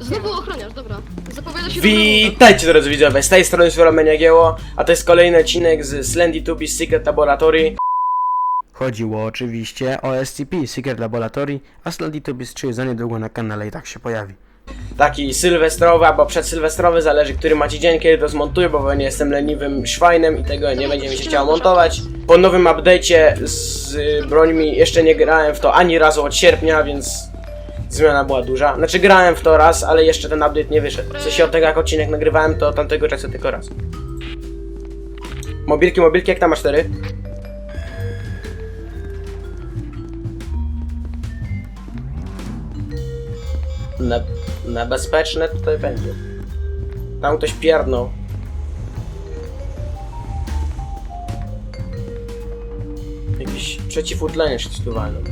Znowu ochroniarz, dobra. Zapowiada się Witajcie drodzy widzowie, z tej strony Słowomenia Jagieło, a to jest kolejny odcinek z Slendy Tubis Secret Laboratory. Chodziło oczywiście o SCP, Secret Laboratory, a Slendy Tubis 3 za niedługo na kanale i tak się pojawi. Taki sylwestrowy albo przedsylwestrowy, zależy który macie dzień, kiedy to zmontuję, bo nie jestem leniwym szwajnem i tego nie będzie mi się chciało montować. Po nowym update'cie z y, brońmi jeszcze nie grałem w to ani razu od sierpnia, więc zmiana była duża. Znaczy grałem w to raz, ale jeszcze ten update nie wyszedł. W sensie od tego jak odcinek nagrywałem, to tamtego czasu tylko raz. Mobilki, mobilki, jak tam masz 4? Na, na bezpieczne tutaj będzie. Tam ktoś pierdnął. Jakiś przeciwutleniacz tu walnął.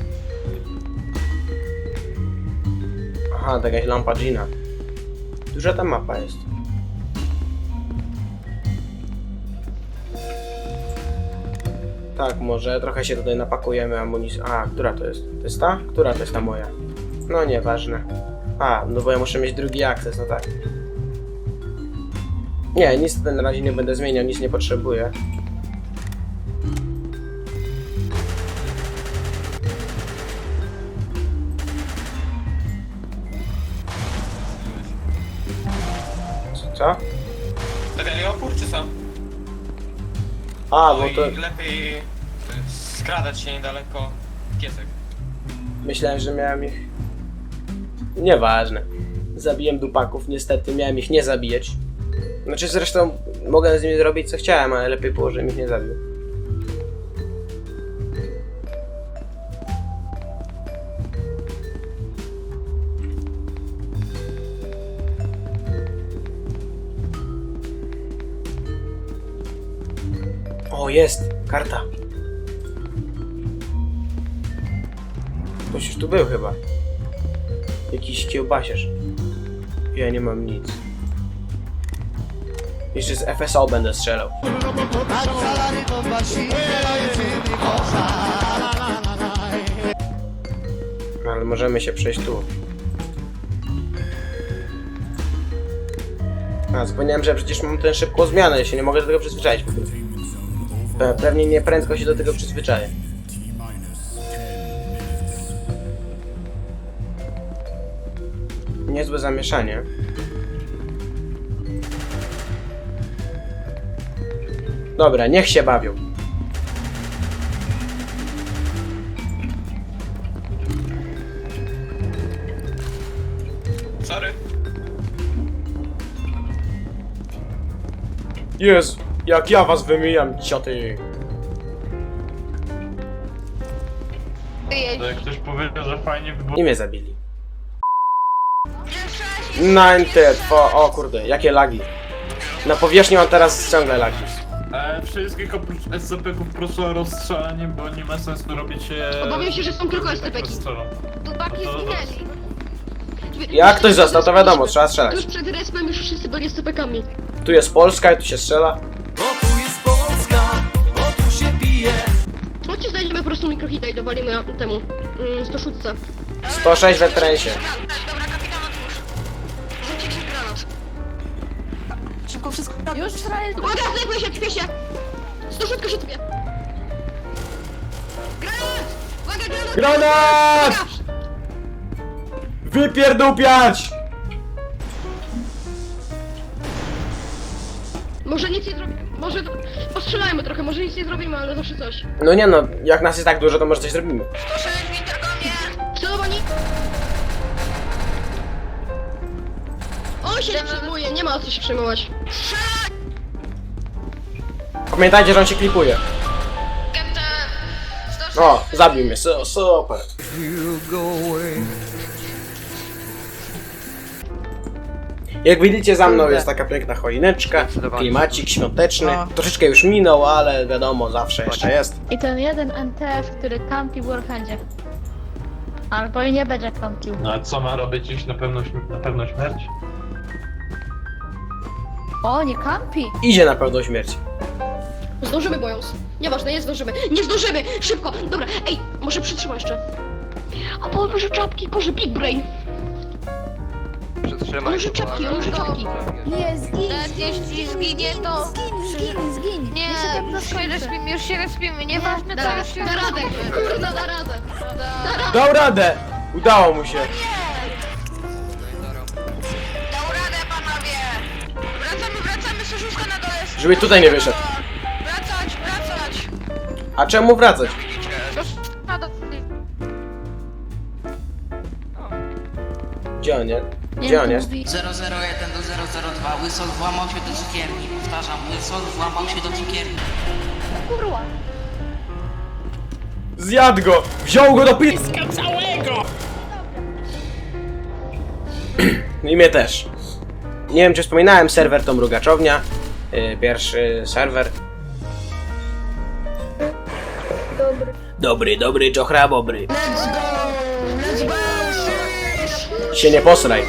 Aha, to jakaś lampa Gina. Duża ta mapa jest. Tak, może trochę się tutaj napakujemy amunicji. A, która to jest? To jest ta? Która to jest ta moja? No nieważne. A, no bo ja muszę mieć drugi akces, no tak. Nie, nic na razie nie będę zmieniał, nic nie potrzebuję. Co? Stawiali opór czy co? A, No bo to... i lepiej y, skradać się niedaleko piesek. Myślałem, że miałem ich. Nieważne. Zabiłem dupaków, niestety miałem ich nie zabijać. Znaczy zresztą mogę z nimi zrobić co chciałem, ale lepiej było, że ich nie zabił. Jest! Karta. Ktoś już tu był chyba. Jakiś kiełbasiarz. Ja nie mam nic. Jeszcze z FSO będę strzelał. Ale możemy się przejść tu. A, zapomniałem, że przecież mam tę szybką zmianę, ja się nie mogę do tego przyzwyczaić. po prostu. Pe- Pewnie nie prędko się do tego przyzwyczaję. Niezłe zamieszanie. Dobra, niech się bawią. Sorry. Jezu, jak ja was wymijam, cioty. To jak ktoś powiedział, że fajnie wygląda. I mnie zabili. Ninety, o, o kurde, jakie lagi. Na powierzchni mam teraz ciągle lagi. E, wszystkich oprócz SCP-ków proszę o rozstrzelanie, bo nie ma sensu robić e... Obawiam się, że są tylko SCP-ki. rozstrzelą. Dubaki No to- zginęli. Jak ktoś został, to wiadomo, trzeba strzelać. Tuż przed respem już wszyscy byli SCP-kami. Tu jest Polska i tu się strzela. Bo tu jest Polska, bo tu się bije. Chodźcie znajdziemy po prostu mikrohita i dowalimy temu, mm, 106. 106 w trensie. Szybko wszystko. Już frajer Uwaga, znajduję się, tpie się! 106 się tpie! Granat! Uwaga, granat! Granat! Uwaga! Wypierdupiać! Może nic nie zrobimy, może postrzelajmy trochę, może nic nie zrobimy, ale zawsze coś. No nie no, jak nas jest tak dużo, to może coś zrobimy. Celowani! On się nie przejmuje, nie ma o co się przejmować. Pamiętajcie, że on się klipuje. O, zabił mnie, su- super. Jak widzicie za mną jest taka piękna choineczka, klimacik świąteczny. Troszeczkę już minął, ale wiadomo, zawsze jeszcze jest. I ten jeden NTF, który kampi w Warhandzie. Albo i nie będzie kampił. No a co ma robić iść na pewno, śm- na pewno śmierć? O, nie kampi! Idzie na pewno śmierć. Zdążymy, Bojos. Nieważne, nie zdążymy. Nie zdążymy! Szybko! Dobra, ej, może przytrzymaj jeszcze. A bo może czapki, może Big Brain. Trzymaj Może czapki, może czapki. Nie, zgin, Nawet jeśli zginie, to... zgin, zgin, zgin. Nie, Ja sobie już się respimy, już się respimy, nieważne co, Da, już się da radę, kurde, da radę. Dał radę! Udało mu się. Dał radę, panowie! Wracamy, wracamy, Soszuszka na dole jest. Żeby tutaj nie wyszedł. Wracać, wracać! A czemu wracać? Na. Gdzie on jest? Gdzie on jest? mówi- 001 do 002. Łysol włamał się do cukierni. Powtarzam, Łysol włamał się do cukierni. Kurwa. Zjadł go! Wziął go do pyska całego! I mnie też. Nie wiem czy wspominałem, serwer to mrugaczownia. Yy, pierwszy serwer. Dobry. Dobry, dobry, czochra bobry. Let's go! Się nie posraj.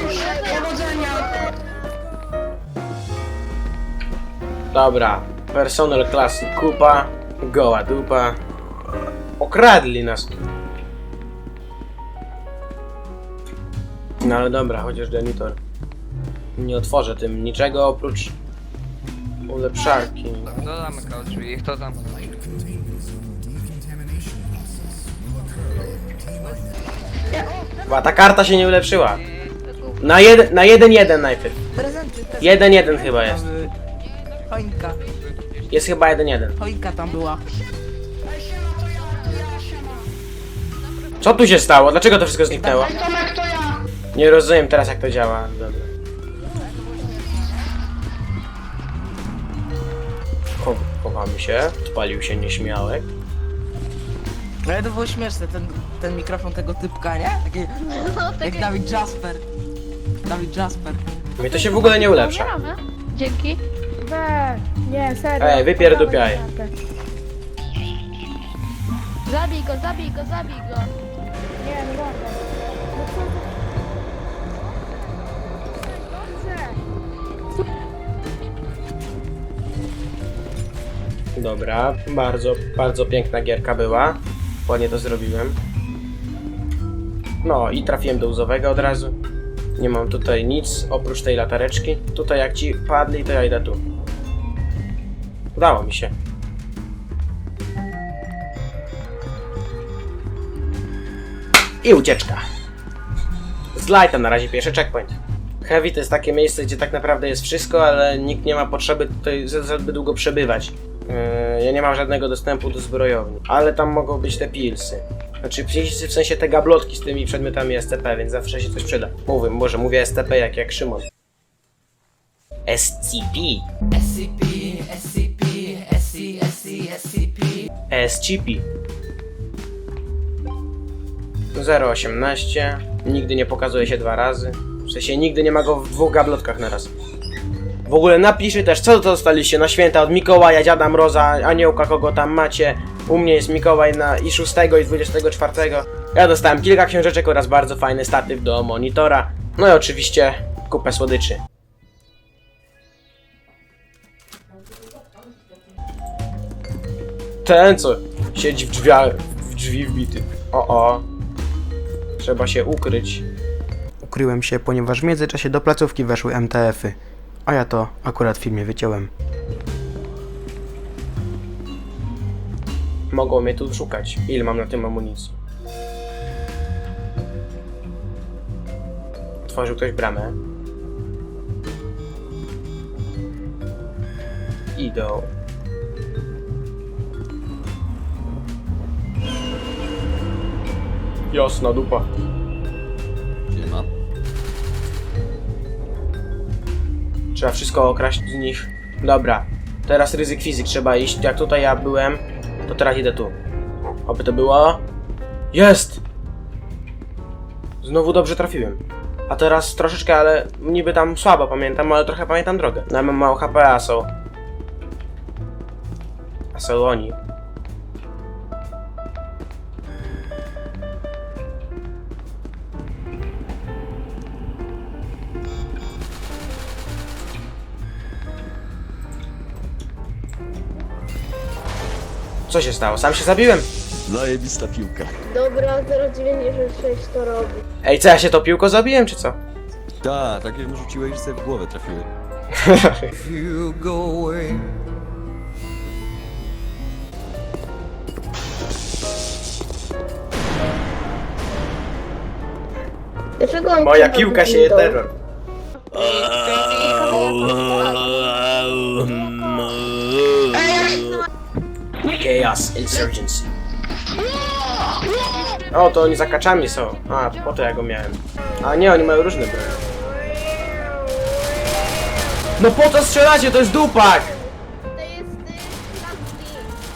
Dobra. Personel klasy kupa. Goła dupa. Okradli nas. No ale dobra, chociaż janitor. Nie otworzę tym niczego oprócz ulepszarki. Kto zamykał drzwi? Kto zamknął? Chyba ta karta się nie ulepszyła. Na jeden, na jeden jeden najpierw. Prezenty, Jeden jeden chyba jest. Choinka, Jest chyba jeden jeden. choinka tam była. Co tu się stało? Dlaczego to wszystko zniknęło? Nie rozumiem teraz jak to działa. Dobra. Się. Odpalił się nieśmiałek. Ale to było śmieszne, ten, ten mikrofon tego typka, nie? Taki, jak Dawid Jasper. Dawid Jasper. Mnie to się w ogóle nie ulepsza. Dzięki. We, nie, serio. Ej, wypierdupiaj. Zabij go, zabij go, zabij go. Nie, no dobra. No co? Dobrze. Dobra, bardzo, bardzo piękna gierka była. Ładnie to zrobiłem. No i trafiłem do łzowego od razu. Nie mam tutaj nic oprócz tej latareczki. Tutaj jak ci padli, to ja idę tu. Udało mi się. I ucieczka. Z lighta na razie pierwszy checkpoint. Heavy to jest takie miejsce, gdzie tak naprawdę jest wszystko, ale nikt nie ma potrzeby tutaj zbyt długo przebywać. Yy, ja nie mam żadnego dostępu do zbrojowni, ale tam mogą być te pilsy. Znaczy w sensie te gablotki z tymi przedmiotami SCP, więc zawsze się coś przyda. Mówię, może mówię SCP jak, jak Szymon. SCP. SCP, SCP, SC, SC, SCP. SCP. 018. Nigdy nie pokazuje się dwa razy. W sensie nigdy nie ma go w dwóch gablotkach na raz. W ogóle napiszcie też, co dostaliście na święta od Mikołaja, Dziada Mroza, Aniołka, kogo tam macie. U mnie jest Mikołaj na i 6 i 24. Ja dostałem kilka książeczek oraz bardzo fajny statyw do monitora. No i oczywiście kupę słodyczy. Ten co siedzi w drzwiach, w drzwi wbity. O o. Trzeba się ukryć. Ukryłem się, ponieważ w międzyczasie do placówki weszły MTF-y. A ja to akurat w filmie wyciąłem. Mogą mnie tu szukać. Ile mam na tym amunicji? Otworzył ktoś bramę. Idą. Jasna dupa. Trzeba wszystko okraść z nich. Dobra. Teraz ryzyk fizyk trzeba iść. Jak tutaj ja byłem, to teraz idę tu. Oby to było. Jest! Znowu dobrze trafiłem. A teraz troszeczkę, ale niby tam słabo pamiętam, ale trochę pamiętam drogę. No, mam mało HP, a są... A są oni. Co się stało? Sam się zabiłem? Zajebista piłka. Dobra, 096 to robi. Ej, co ja się to piłko zabiłem, czy co? Tak, takie mu rzuciłeś, że sobie w głowę trafiły. You go away Dlaczego on Moja kurwa piłka wyglądał? sieje terror. Chaos Insurgency. O, to oni za kaczami są. A, po to ja go miałem. A nie, oni mają różne bronie. No po co strzelacie? To jest dupak! To jest y.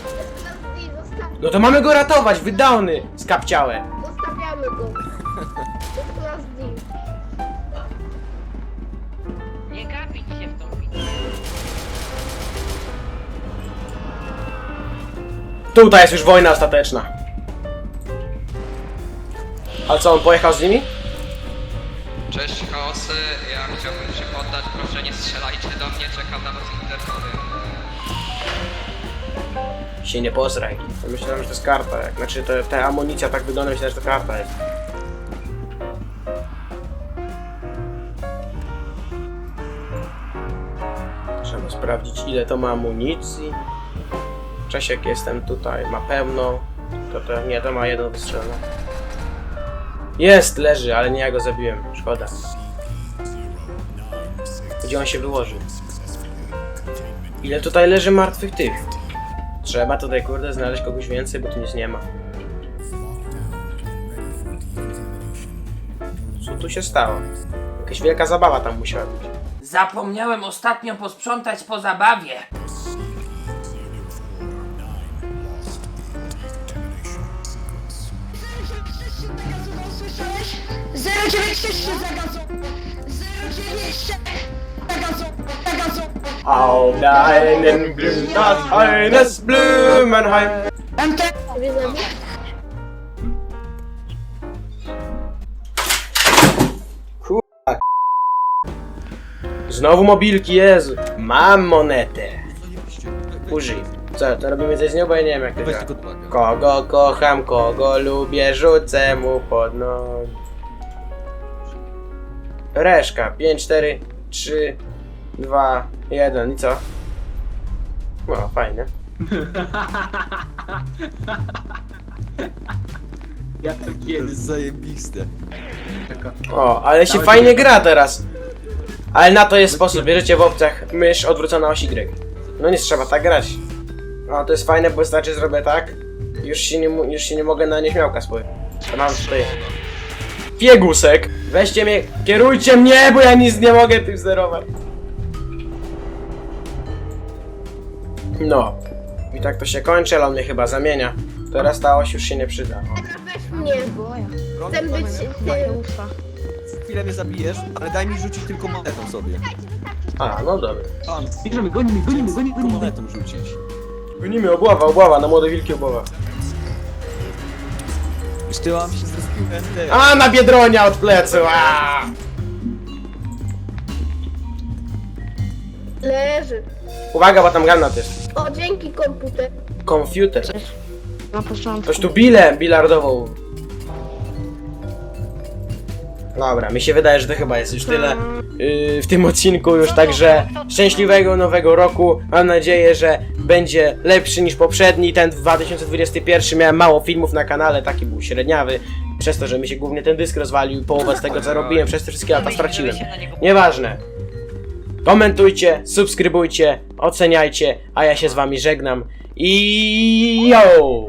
To jest Class D, zostaw, No to mamy go ratować, wydałny skapciałe. zostawiamy go. Tutaj jest już wojna ostateczna. A co, on pojechał z nimi? Cześć chaosy, ja chciałbym się poddać, proszę nie strzelajcie do mnie, czekam na was internetowy. Się nie posraj. Myślałem, że to jest karta. Jak, znaczy, to, ta amunicja tak wygląda, myślałem, że to karta jest. Trzeba sprawdzić, ile to ma amunicji. Czesiek, jestem tutaj, ma pełno. To, to nie, to ma jedno wystrzelone. Jest, leży, ale nie ja go zabiłem. Szkoda. Gdzie on się wyłożył? Ile tutaj leży martwych tych? Trzeba tutaj kurde znaleźć kogoś więcej, bo tu nic nie ma. Co tu się stało? Jakaś wielka zabawa tam musiała być. Zapomniałem ostatnio posprzątać po zabawie. Auf deinen Blüten das eines Blumenheim. Znowu mobilki, Jezu. Mam monetę. Użyj. Co, to robimy coś z nią, bo ja nie wiem jak to działa. Kogo kocham, kogo lubię, rzucę mu pod nogi. Reszka. 5, 4, 3, 2, 1 i co? No, fajnie. Ja to To kiedyś. jest zajebiste. O, ale się fajnie gra teraz. Ale na to jest sposób. Bierzecie w opcjach mysz odwrócona oś Y. No nie trzeba tak grać. O, to jest fajne, bo wystarczy zrobię tak. Już się nie, mu- już się nie mogę na nieśmiałka spojrzeć. To mam tutaj. Piegusek! Weźcie mnie, kierujcie mnie, bo ja nic nie mogę tym sterować. No. I tak to się kończy, ale on mnie chyba zamienia. Teraz ta oś już się nie przyda. O. Weź mnie. Chcę być tym. Chwilę mnie zabijesz, ale daj mi rzucić tylko monetą sobie. A, no dobra. Pan, Bierzemy, gonimy, gonimy, gonimy, tylko gonimy. monetą rzucić. Gonimy, obława, obława, na młode wilki obława. Jeszcze mam się. A, na Biedronia od plecu, a! Leży. Uwaga, bo tam granat jest. O, dzięki komputer. Komputer. Na początku. Ktoś tu bilę bilardową. Dobra, mi się wydaje, że to chyba jest już tyle yy, w tym odcinku już, także szczęśliwego nowego roku. Mam nadzieję, że będzie lepszy niż poprzedni. Ten 2021 miałem mało filmów na kanale, taki był średniawy. Przez to, że mi się głównie ten dysk rozwalił, połowę z tego co robiłem, przez te wszystkie lata straciłem. Nieważne. Komentujcie, subskrybujcie, oceniajcie, a ja się z wami żegnam. I yo!